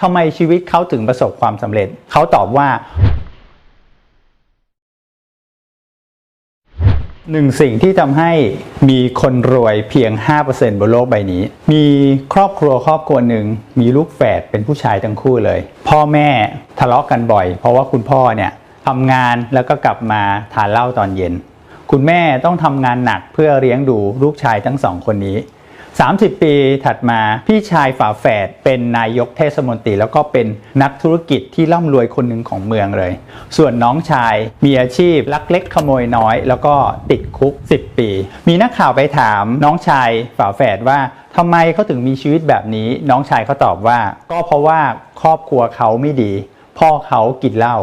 ทำไมชีวิตเขาถึงประสบความสำเร็จ เขาตอบว่าหนึ่งสิ่งที่ทำให้มีคนรวยเพียง 5%บนโลกใบนี้ มีครอบครัวครอบครัวหนึ่งมีลูกแฝดเป็นผู้ชายทั้งคู่เลย พ่อแม่ทะเลาะกันบ่อย เพราะว่าคุณพ่อเนี่ยทำงานแล้วก็กลับมาทานเหล้าตอนเย็น คุณแม่ต้องทำงานหนักเพื่อเลี้ยงดูลูกชายทั้งสองคนนี้ 30 ปีถัดมาพี่ชายฝาแฝดเป็นนายกเทศมนตรี แล้วก็เป็นนักธุรกิจที่ร่ำรวยคนหนึ่งของเมืองเลย ส่วนน้องชายมีอาชีพลักเล็กขโมยน้อย แล้วก็ติดคุก 10 ปี มีนักข่าวไปถามน้องชายฝาแฝดว่าทำไมเขาถึงมีชีวิตแบบนี้ น้องชายเขาตอบว่า ก็เพราะว่าครอบครัวเขาไม่ดี พ่อเขากินเหล้า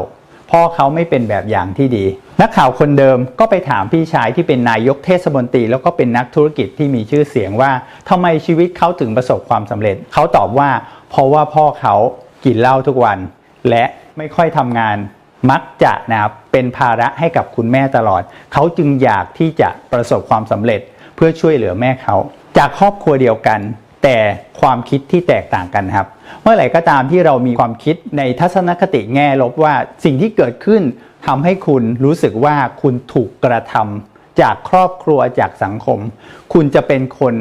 พ่อเขาไม่เป็นแบบอย่างที่ดี นักข่าวคนเดิมก็ไปถามพี่ชายที่เป็นนายกเทศมนตรี แล้วก็เป็นนักธุรกิจที่มีชื่อเสียงว่าทำไมชีวิตเขาถึงประสบความสำเร็จ เขาตอบว่า เพราะว่าพ่อเขากินเหล้าทุกวัน และไม่ค่อยทำงานมักจะนะครับเป็นภาระให้กับคุณแม่ตลอด เขาจึงอยากที่จะประสบความสำเร็จเพื่อช่วยเหลือแม่เขา จากครอบครัวเดียวกัน แต่ความคิดที่แตกต่างกันครับ เมื่อไหร่ก็ตามที่เรามีความคิดในทัศนคติแง่ลบว่าสิ่งที่เกิดขึ้นทำให้คุณรู้สึกว่าคุณถูกกระทำจากครอบครัวจากสังคม คุณจะเป็นคน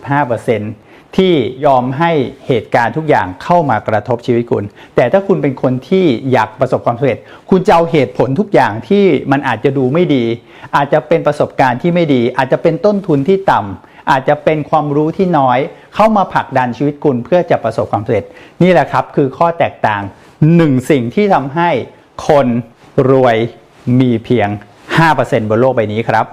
95%ที่ยอมให้เหตุการณ์ทุกอย่างเข้ามากระทบชีวิตคุณ แต่ถ้าคุณเป็นคนที่อยากประสบความสำเร็จ คุณจะเอาเหตุผลทุกอย่างที่มันอาจจะดูไม่ดี อาจจะเป็นประสบการณ์ที่ไม่ดี อาจจะเป็นต้นทุนที่ต่ำ อาจจะเป็นความรู้ที่น้อย เข้ามาผลักดันชีวิตคุณเพื่อจะประสบความสำเร็จ นี่แหละครับคือข้อแตกต่างหนึ่งสิ่งที่ทำให้คนรวยมีเพียง 5%บนโลกใบนี้ครับ